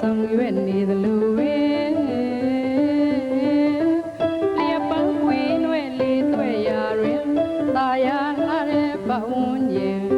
ဆောင်ရွက်နေသလိုပဲလျက်ပန်းကွေးနှဲ့လေးတွေ့ရရင်ตายရတဲ့ပဝန်းကျင်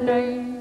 nay